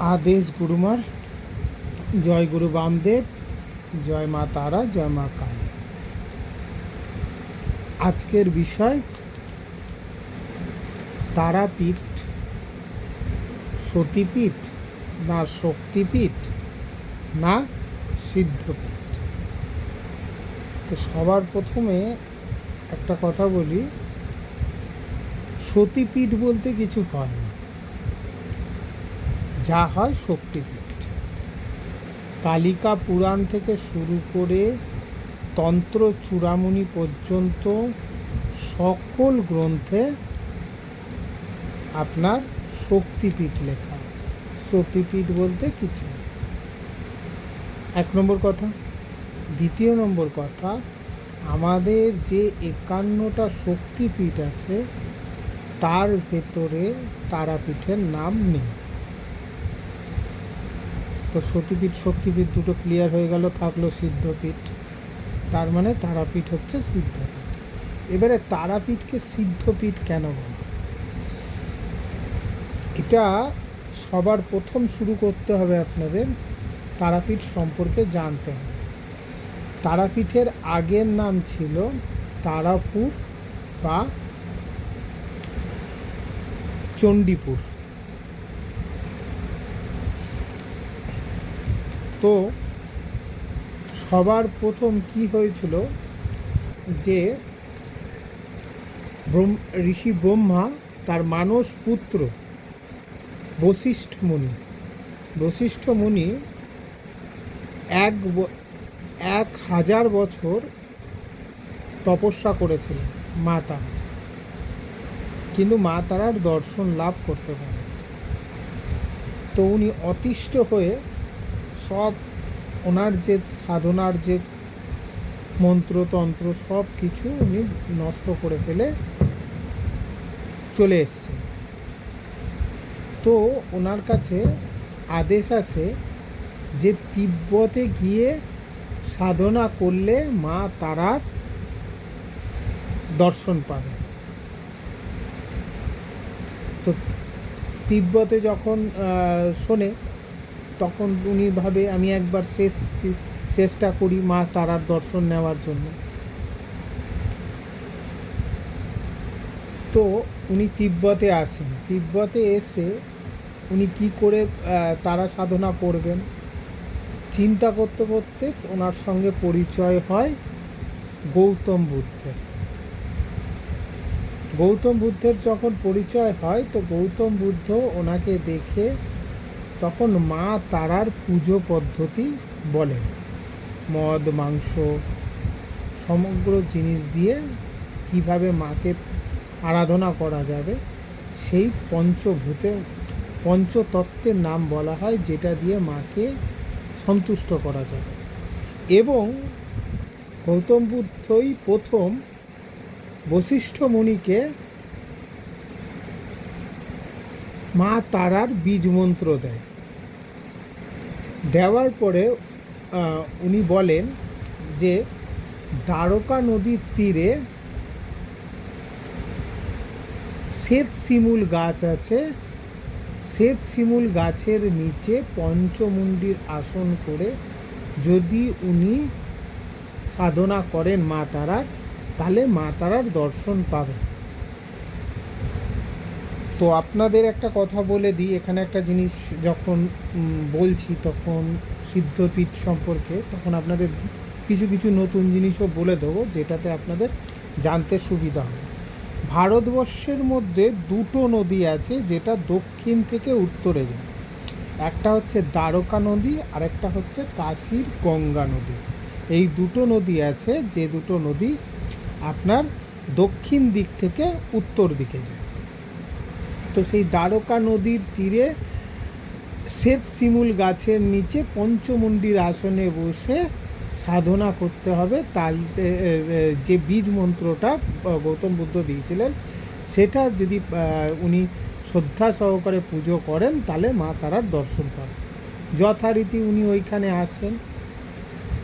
আদেশ গুরুমার। জয় গুরু বামদেব, জয় মা তারা, জয় মা কালী। আজকের বিষয় তারাপীঠ, সতীপীঠ, না শক্তিপীঠ, না সিদ্ধপীঠ। তো সবার প্রথমে একটা কথা বলি, সতীপীঠ বলতে কিছু হয় না। যা হয় শক্তিপীঠ কালিকা পুরাণ থেকে শুরু করে তন্ত্র চূড়ামণি পর্যন্ত সকল গ্রন্থে আপনার শক্তিপীঠ লেখা আছে। সতীপীঠ বলতে কিছু এক নম্বর কথা। দ্বিতীয় নম্বর কথা, আমাদের যে একান্নটা শক্তিপীঠ আছে, তার ভেতরে তারাপীঠের নাম নেই। তো সতীপীঠ শক্তিপীঠ দুটো ক্লিয়ার হয়ে গেল, থাকল সিদ্ধপীঠ। তার মানে তারাপীঠ হচ্ছে সিদ্ধপীঠ। এবারে তারাপীঠকে সিদ্ধপীঠ কেন বলে? এটা সবার প্রথম শুরু করতে হবে আপনাদের, তারাপীঠ সম্পর্কে জানতে হবে। তারাপীঠের আগের নাম ছিল তারাপুর বা চণ্ডীপুর। তো সবার প্রথম কি হয়েছিল যে ঋষি ব্রহ্মা তার মানস পুত্র বশিষ্ঠ মুনি বশিষ্ঠ মুনি এক এক হাজার বছর তপস্যা করেছিলেন মা তারা কিন্তু মা তারার দর্শন লাভ করতে পারে তো উনি অতিষ্ঠ হয়ে সব ওনার যে সাধনার যে মন্ত্রতন্ত্র, সব কিছু উনি নষ্ট করে ফেলে চলে এসছেন। তো ওনার কাছে আদেশ আছে যে তিব্বতে গিয়ে সাধনা করলে মা তারার দর্শন পাবে। তো তিব্বতে যখন শোনে তখন উনি ভাবে, আমি একবার শেষ চেষ্টা করি মা তারার দর্শন নেওয়ার জন্য। তো উনি তিব্বতে আসেন। তিব্বতে এসে উনি কি করে তারা সাধনা করবেন? চিন্তা করতে করতে ওনার সঙ্গে পরিচয় হয় গৌতম বুদ্ধের। গৌতম বুদ্ধের যখন পরিচয় হয়, তো গৌতম বুদ্ধ ওনাকে দেখে তখন মা তারার পুজো পদ্ধতি বলেন। মদ, মাংস, সমগ্র জিনিস দিয়ে কীভাবে মাকে আরাধনা করা যাবে, সেই পঞ্চভূতে, পঞ্চতত্ত্বের নাম বলা হয়, যেটা দিয়ে মাকে সন্তুষ্ট করা যাবে। এবং গৌতম বুদ্ধই প্রথম বশিষ্ঠ মুনিকে মা তারার বীজ মন্ত্র দেয়। দেওয়ার পরে উনি বলেন যে, দ্বারকা নদীর তীরে শ্বেত শিমুল গাছ আছে। শ্বেত শিমুল গাছের নিচে পঞ্চমুণ্ডির আসন করে যদি উনি সাধনা করেন মা তারার, তাহলে মা তারার দর্শন পাবেন। তো আপনাদের একটা কথা বলে দিই, এখানে একটা জিনিস যখন বলছি তখন সিদ্ধপীঠ সম্পর্কে, তখন আপনাদের কিছু কিছু নতুন জিনিসও বলে দেবো, যেটাতে আপনাদের জানতে সুবিধা হবে। ভারতবর্ষের মধ্যে দুটো নদী আছে, যেটা দক্ষিণ থেকে উত্তরে যায়। একটা হচ্ছে দ্বারকা নদী আর একটা হচ্ছে কাশীর গঙ্গা নদী। এই দুটো নদী আছে, যে দুটো নদী আপনার দক্ষিণ দিক থেকে উত্তর দিকে যায়। তো সেই দ্বারকা নদীর তীরে শ্বেত শিমুল গাছের নিচে পঞ্চমুণ্ডির আসনে বসে সাধনা করতে হবে। এ, যে বীজ মন্ত্রটা গৌতম বুদ্ধ দিয়েছিলেন সেটা যদি উনি শ্রদ্ধা সহকারে পুজো করেন তাহলে মা তারার দর্শন পাবেন যথারীতি উনি ওইখানে আসেন।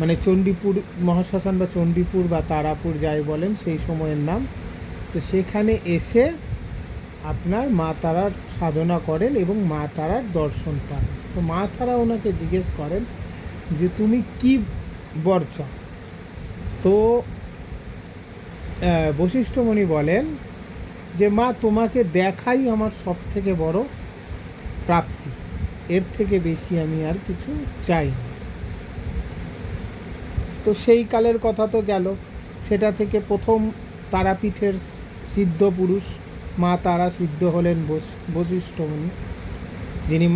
মানে চণ্ডীপুর মহাশ্মশান বা চণ্ডীপুর বা তারাপুর যাই বলেন সেই সময়ের নাম। তো সেখানে এসে আপনার মা তারার সাধনা করেন এবং মা তারার দর্শন পান। তো মা তারা ওনাকে জিজ্ঞেস করেন যে, তুমি কি বর চাও তো বশিষ্ঠমণি বলেন যে, মা, তোমাকে দেখাই আমার সব থেকে বড় প্রাপ্তি। এর থেকে বেশি আমি আর কিছু চাই তো সেই কালের কথা তো গেল। সেটা থেকে প্রথম তারাপীঠের সিদ্ধ পুরুষ মা তারা সিদ্ধ হলেন বশিষ্ঠমণি, যিনি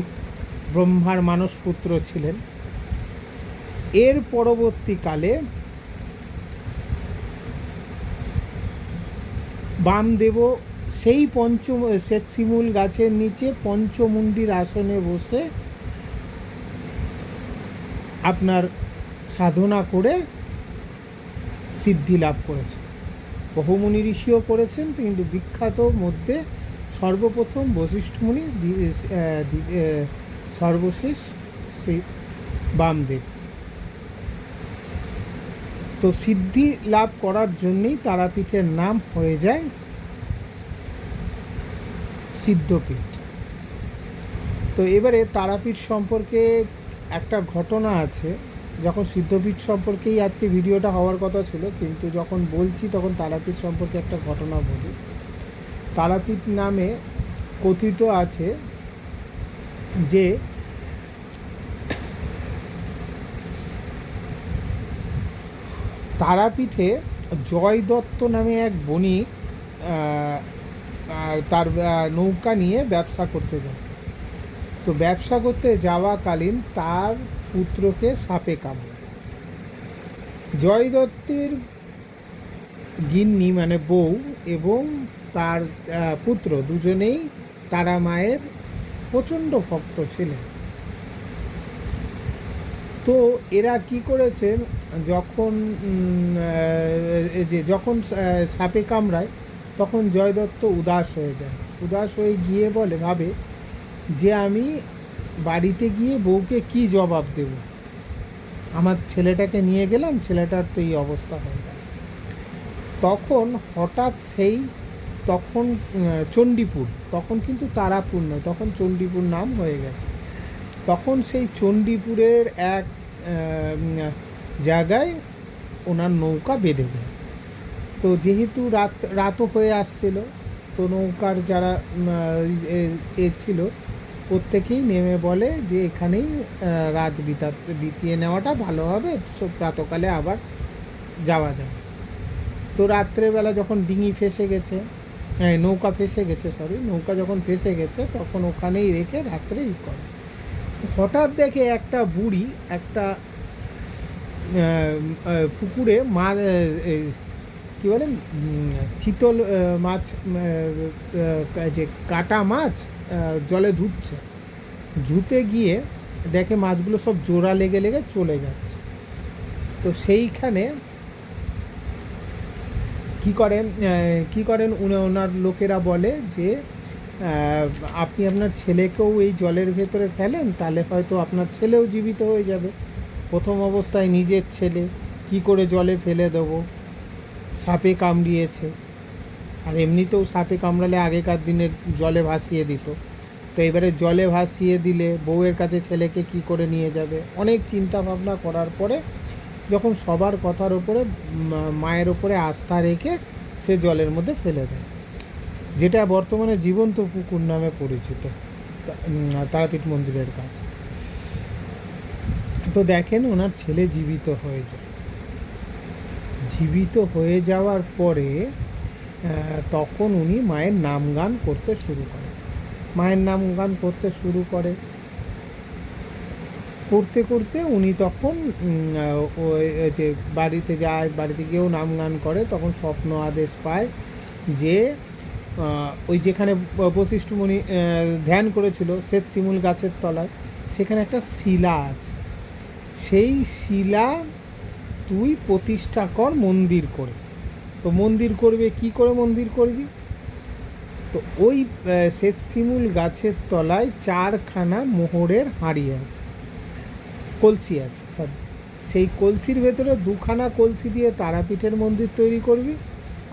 ব্রহ্মার মানসপুত্র ছিলেন। এর পরবর্তীকালে বামদেব সেই পঞ্চম, শ্বেতশিমুল গাছের নিচে পঞ্চমুণ্ডির আসনে বসে আপনার সাধনা করে সিদ্ধি লাভ করেছে। বহুমুনি ঋষিও করেছেন, কিন্তু বিখ্যাত মধ্যে সর্বপ্রথম বশিষ্ঠ মুনি সর্বশেষ শ্রী বামদেব। তো সিদ্ধি লাভ করার জন্যই তারাপীঠের নাম হয়ে যায় সিদ্ধপীঠ। তো এবারে তারাপীঠ সম্পর্কে একটা ঘটনা আছে। যখন সিদ্ধপীঠ সম্পর্কেই আজকে ভিডিওটা হওয়ার কথা ছিল, কিন্তু যখন বলছি তখন তারাপীঠ সম্পর্কে একটা ঘটনা বলি। তারাপীঠ নামে কথিত আছে যে, তারাপীঠে জয় দত্ত নামে এক বণিক তার নৌকা নিয়ে ব্যবসা করতে যায়। তো ব্যবসা করতে যাওয়াকালীন তার পুত্রকে সাপে কামড়ে। জয় দত্তের গিন্নি মানে বউ এবং তার পুত্র দুজনেই তারা মায়ের প্রচণ্ড ভক্ত ছিলেন। তো এরা কি করেছে যখন যে যখন সাপে কামড়ায়, তখন জয় দত্ত উদাস হয়ে যায়। উদাস হয়ে গিয়ে বলে, ভাবে যে আমি বাড়িতে গিয়ে বউকে কি জবাব দেব? আমার ছেলেটাকে নিয়ে গেলাম, ছেলেটার তো এই অবস্থা হয়ে গেল। তখন হঠাৎ সেই, তখন চণ্ডীপুর, তখন কিন্তু তারাপুর নয়, তখন চণ্ডীপুর নাম হয়ে গেছে। তখন সেই চণ্ডীপুরের এক জায়গায় ওনার নৌকা বেঁধে যায়। তো যেহেতু রাত, রাতও হয়ে আসছিল, তো নৌকার যারা এ- এ ছিল প্রত্যেকেই নেমে বলে যে এখানেই রাত বিতা, বিতিয়ে নেওয়াটা ভালো হবে প্রাতকালে আবার যাওয়া যাবে। তো রাত্রেবেলা যখন ডিঙি ফেসে গেছে হ্যাঁ নৌকা ফেসে গেছে সরি নৌকা যখন ফেসে গেছে, তখন ওখানেই রেখে রাত্রে ই করে। হঠাৎ দেখে একটা বুড়ি একটা পুকুরে মা কী বলেন? চিতল মাছ যে কাটা মাছ জলে ধুচ্ছে। ধুতে গিয়ে দেখে মাছগুলো সব জোড়া লেগে লেগে চলে যাচ্ছে। তো সেইখানে কি করেন কি করেন উনি, ওনার লোকেরা বলে যে আপনি আপনার ছেলেকেও এই জলের ভেতরে ফেলেন, তাহলে হয়তো আপনার ছেলেও জীবিত হয়ে যাবে। প্রথম অবস্থায় নিজের ছেলে, কি করে জলে ফেলে দেবো? সাপে কামড়িয়েছে। আর এমনিতেও সাপে কামড়ালে আগেকার দিনে জলে ভাসিয়ে দিত। তো এবারে জলে ভাসিয়ে দিলে বউয়ের কাছে ছেলেকে কি করে নিয়ে যাবে? অনেক চিন্তা ভাবনা করার পরে যখন সবার কথার ওপরে মায়ের ওপরে আস্থা রেখে সে জলের মধ্যে ফেলে দেয়। যেটা বর্তমানে জীবন্ত পুকুর নামে পরিচিত। তারাপীঠ মন্দিরের কাছে। তো দেখেন ওনার ছেলে জীবিত হয়ে যায়। জীবিত হয়ে যাওয়ার পরে তখন উনি মায়ের নাম গান করতে শুরু করেন। মায়ের নাম গান করতে শুরু করে করতে করতে উনি তখন ওই যে বাড়িতে যায় বাড়িতে গিয়েও নাম গান করে তখন স্বপ্ন আদেশ পায় যে ওই যেখানে ব- বশিষ্ঠ আহ, ধ্যান করেছিল শ্বেত শিমুল গাছের তলায় সেখানে একটা শিলা আছে। সেই শিলা তুই প্রতিষ্ঠা কর মন্দির করে। তো মন্দির করবে, কি করে মন্দির করবি? তো ওই শ্বেতশিমুল গাছের তলায় চারখানা মোহরের হাঁড়ি আছে। কলসি আছে সরি সেই কলসির ভেতরে দুখানা কলসি দিয়ে তারাপীঠের মন্দির তৈরি করবি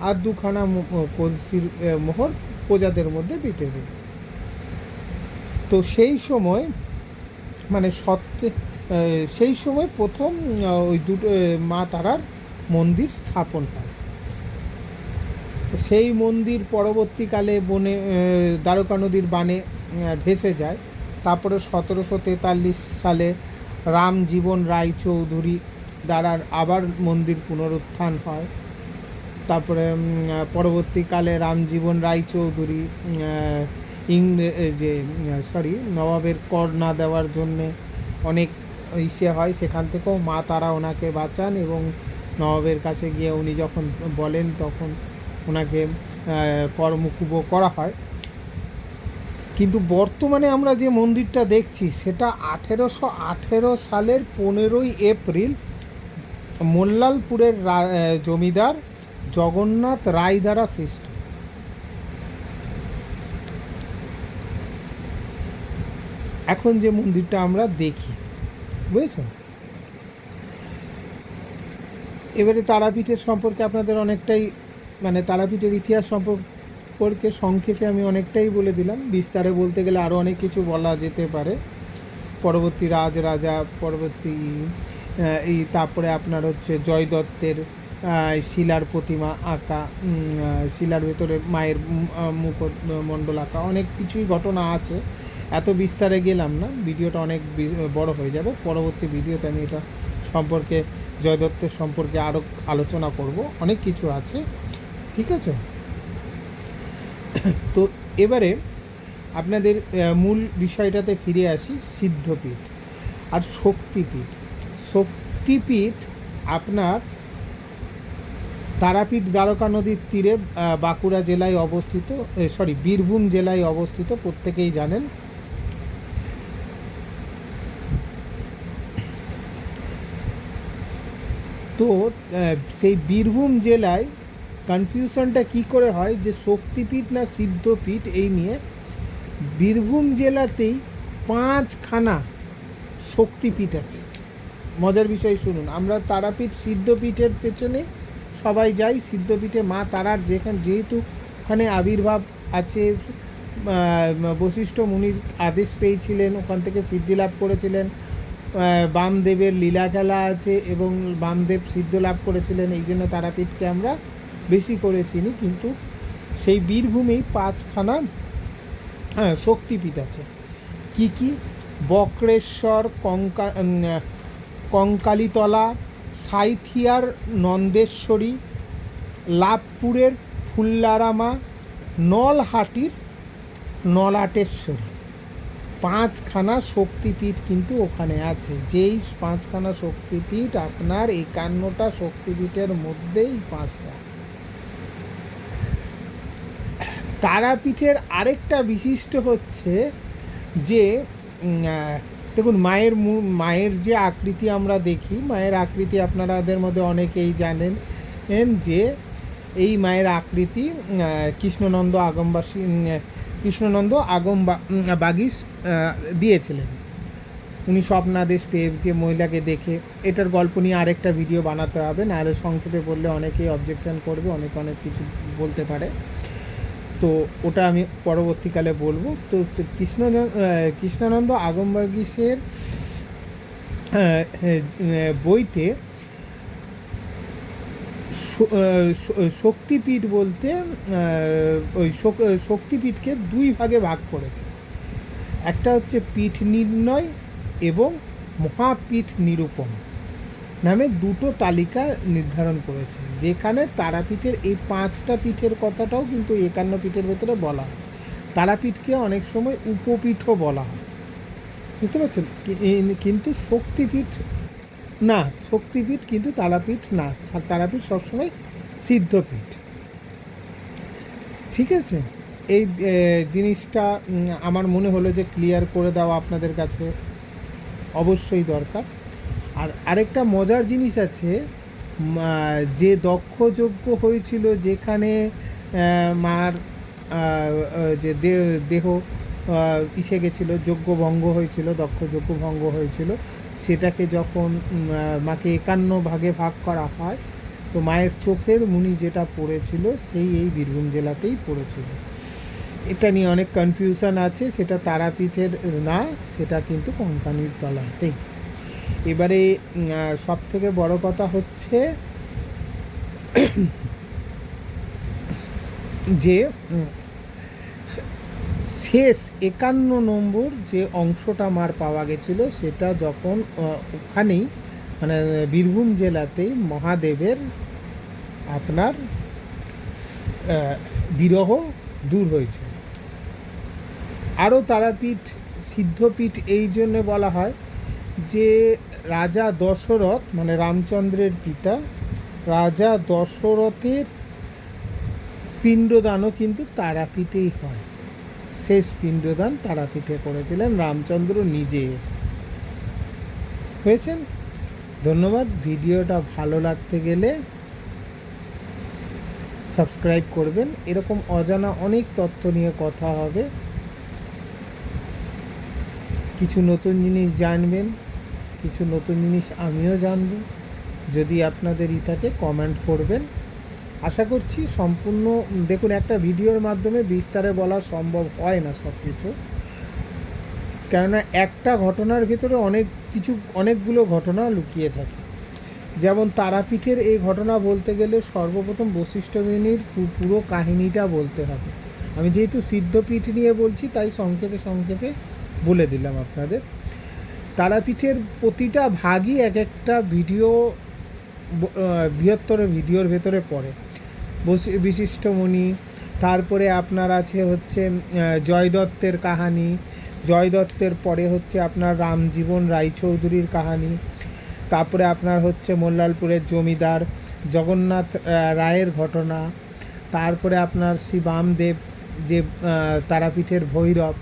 আর দুখানা কলসির মোহর প্রজাদের মধ্যে পিঠে দেবে। তো সেই সময় মানে সত্যি সেই সময় প্রথম ওই দুটো মা তারার মন্দির স্থাপন হয়। সেই মন্দির পরবর্তীকালে বনে দ্বারকা নদীর বানে ভেসে যায়। তারপরে সতেরোশো তেতাল্লিশ সালে রামজীবন রায় চৌধুরী দ্বারা আবার মন্দির পুনরুত্থান হয়। তারপরে পরবর্তীকালে রামজীবন রায় চৌধুরী ইংরে যে সরি নবাবের কর না দেওয়ার জন্যে অনেক ইসে হয়, সেখান থেকেও মা তারা ওনাকে বাঁচান এবং নবাবের কাছে গিয়ে উনি যখন বলেন তখন ওনাকে কর্মকুব করা হয়। কিন্তু বর্তমানে আমরা যে মন্দিরটা দেখছি, সেটা আঠেরোশো আঠেরো সালের পনেরোই এপ্রিল মোল্লালপুরের জমিদার জগন্নাথ রায় দ্বারা সৃষ্ট। এখন যে মন্দিরটা আমরা দেখি। বুঝেছেন? এবারে তারাপীঠের সম্পর্কে আপনাদের অনেকটাই মানে তারাপীঠের ইতিহাস সম্পর্কে সংক্ষেপে আমি অনেকটাই বলে দিলাম। বিস্তারে বলতে গেলে আরও অনেক কিছু বলা যেতে পারে। পরবর্তী রাজ রাজা পরবর্তী এই তারপরে আপনার হচ্ছে জয় দত্তের শিলার প্রতিমা আঁকা শিলার ভেতরে মায়ের উম, মণ্ডল আঁকা অনেক কিছুই ঘটনা আছে। এত বিস্তারে গেলাম না, ভিডিওটা অনেক বড় হয়ে যাবে। পরবর্তী ভিডিওতে আমি এটা সম্পর্কে, জয় দত্তের সম্পর্কে আরও আলোচনা করব। অনেক কিছু আছে, ঠিক আছে? তো এবারে আপনাদের মূল বিষয়টাতে ফিরে আসি, সিদ্ধপীঠ আর শক্তিপীঠ। শক্তিপীঠ আপনার তারাপীঠ দ্বারকা নদীর তীরে বাঁকুড়া জেলায় অবস্থিত সরি বীরভূম জেলায় অবস্থিত, প্রত্যেকেই জানেন। তো সেই বীরভূম জেলায় কনফিউশনটা কি করে হয় যে শক্তিপীঠ না সিদ্ধপীঠ এই নিয়ে বীরভূম জেলাতেই পাঁচখানা শক্তিপীঠ আছে। মজার বিষয় শুনুন, আমরা তারাপীঠ সিদ্ধপীঠের পেছনে সবাই যাই, সিদ্ধপীঠে মা তারার যেখানে, যেহেতু ওখানে আবির্ভাব আছে বশিষ্ঠ মুনির আদেশ পেয়েছিলেন, ওখান থেকে সিদ্ধি লাভ করেছিলেন বামদেবের লীলা খেলা আছে এবং বামদেব সিদ্ধ লাভ করেছিলেন, এই জন্য তারাপীঠকে আমরা বেশি করে চিনি, কিন্তু সেই বীরভূমেই পাঁচখানা হ্যাঁ শক্তিপীঠ আছে। কি কি? বক্রেশ্বর, কঙ্কা কঙ্কালীতলা, সাইথিয়ার নন্দেশ্বরী, লাভপুরের ফুল্লারামা, নলহাটির নলাটেশ্বরী। পাঁচখানা শক্তিপীঠ কিন্তু ওখানে আছে। যেই পাঁচখানা শক্তিপীঠ আপনার একান্নটা শক্তিপীঠের মধ্যেই পাঁচটা। তারাপীঠের আরেকটা বিশিষ্ট হচ্ছে যে দেখুন, মায়ের মায়ের যে আকৃতি আমরা দেখি, মায়ের আকৃতি আপনারাদের মধ্যে অনেকেই জানেন যে এই মায়ের আকৃতি কৃষ্ণনন্দ আগমবাসী কৃষ্ণনন্দ আগম বাগিস দিয়েছিলেন। উনি স্বপ্নাদেশ পেয়ে যে মহিলাকে দেখে এটার গল্প নিয়ে আরেকটা ভিডিও বানাতে হবে নাহলে সংক্ষেপে বললে অনেকেই অবজেকশন করবে অনেক অনেক কিছু বলতে পারে। তো ওটা আমি পরবর্তীকালে বলব। তো কৃষ্ণ কৃষ্ণানন্দ আগমবাগীশের আহ, আহ, বইতে শক্তিপীঠ বলতে ওই শক্তিপীঠকে দুই ভাগে ভাগ করেছে। একটা হচ্ছে পীঠ নির্ণয় এবং মহাপীঠ নিরূপণ নামে দুটো তালিকা নির্ধারণ করেছে। যেখানে তারাপীঠের এই পাঁচটা পীঠের কথাটাও কিন্তু একান্ন পীঠের ভেতরে বলা হয়। তারাপীঠকে অনেক সময় উপপীঠও বলা হয়। বুঝতে পারছেন? কিন্তু শক্তিপীঠ না, শক্তিপীঠ কিন্তু তারাপীঠ না তারাপীঠ সবসময় সিদ্ধপীঠ। ঠিক আছে? এই জিনিসটা আমার মনে হলো যে ক্লিয়ার করে দেওয়া আপনাদের কাছে। অবশ্যই দরকার। আর আরেকটা মজার জিনিস আছে যে দক্ষযজ্ঞ হয়েছিল যেখানে মার যে দেহ ইসে গেছিল যজ্ঞ ভঙ্গ হয়েছিল দক্ষ যজ্ঞ ভঙ্গ হয়েছিল সেটাকে যখন মাকে একান্ন ভাগে ভাগ করা হয়, তো মায়ের চোখের মুনি যেটা পড়েছিল, সেই এই বীরভূম জেলাতেই পড়েছিল। এটা নিয়ে অনেক কনফিউশন আছে, সেটা তারাপীঠের না, সেটা কিন্তু কোম্পানির তলাতেই। এবারে সব থেকে বড় কথা হচ্ছে যে শেষ একান্ন নম্বর যে অংশটা মার পাওয়া গেছিল, সেটা যখন ওখানেই মানে বীরভূম জেলাতেই মহাদেবের আপনার বিরহ দূর হয়েছিল। আরও তারাপীঠ, সিদ্ধপীঠ এই জন্যে বলা হয় যে, রাজা দশরথ মানে রামচন্দ্রের পিতা, রাজা দশরথের পিণ্ডদানও কিন্তু তারাপীঠেই হয়। শেষ পিণ্ডদান তারাপীঠে করেছিলেন রামচন্দ্র নিজে। এসে হয়েছেন? ধন্যবাদ। ভিডিওটা ভালো লাগতে গেলে সাবস্ক্রাইব করবেন। এরকম অজানা অনেক তথ্য নিয়ে কথা হবে। কিছু নতুন জিনিস জানবেন, কিছু নতুন জিনিস আমিও জানব। যদি আপনাদের ই থাকে কমেন্ট করবেন। আশা করছি সম্পূর্ণ, দেখুন, একটা ভিডিওর মাধ্যমে বিস্তারে বলা সম্ভব হয় না সব কিছু কেননা একটা ঘটনার ভিতরে অনেক কিছু, অনেকগুলো ঘটনা লুকিয়ে থাকে। যেমন তারাপীঠের এই ঘটনা বলতে গেলে সর্বপ্রথম বশিষ্ঠবিনীর পুরো কাহিনীটা বলতে হবে। আমি যেহেতু সিদ্ধপীঠ নিয়ে বলছি, তাই সংক্ষেপে সংক্ষেপে বলে দিলাম আপনাদের। তারাপীঠের প্রতিটা ভাগই এক একটা ভিডিও বৃহত্তর ভিডিওর ভেতরে পড়ে। বসি- বিশিষ্টমণি তারপরে আপনার আছে হচ্ছে জয় দত্তের কাহানি। জয় দত্তের পরে হচ্ছে আপনার রামজীবন রায়চৌধুরীর কাহানি। তারপরে আপনার হচ্ছে মোল্লালপুরের জমিদার, জগন্নাথ রায়ের ঘটনা। তারপরে আপনার শ্রী বামদেব, যে তারাপীঠের ভৈরব,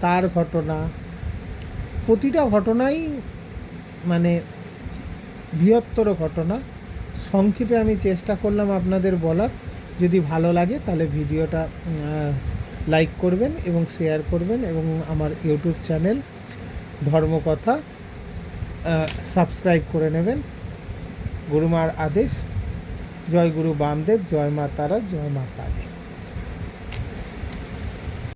তার ঘটনা। প্রতিটা ঘটনাই মানে বৃহত্তর ঘটনা। সংক্ষেপে আমি চেষ্টা করলাম আপনাদের বলার। যদি ভালো লাগে তাহলে ভিডিওটা লাইক করবেন এবং শেয়ার করবেন এবং আমার ইউটিউব চ্যানেল ধর্মকথা সাবস্ক্রাইব করে নেবেন। গুরুমার আদেশ, জয় গুরু বামদেব, জয় মা তারা, জয় মা কালী।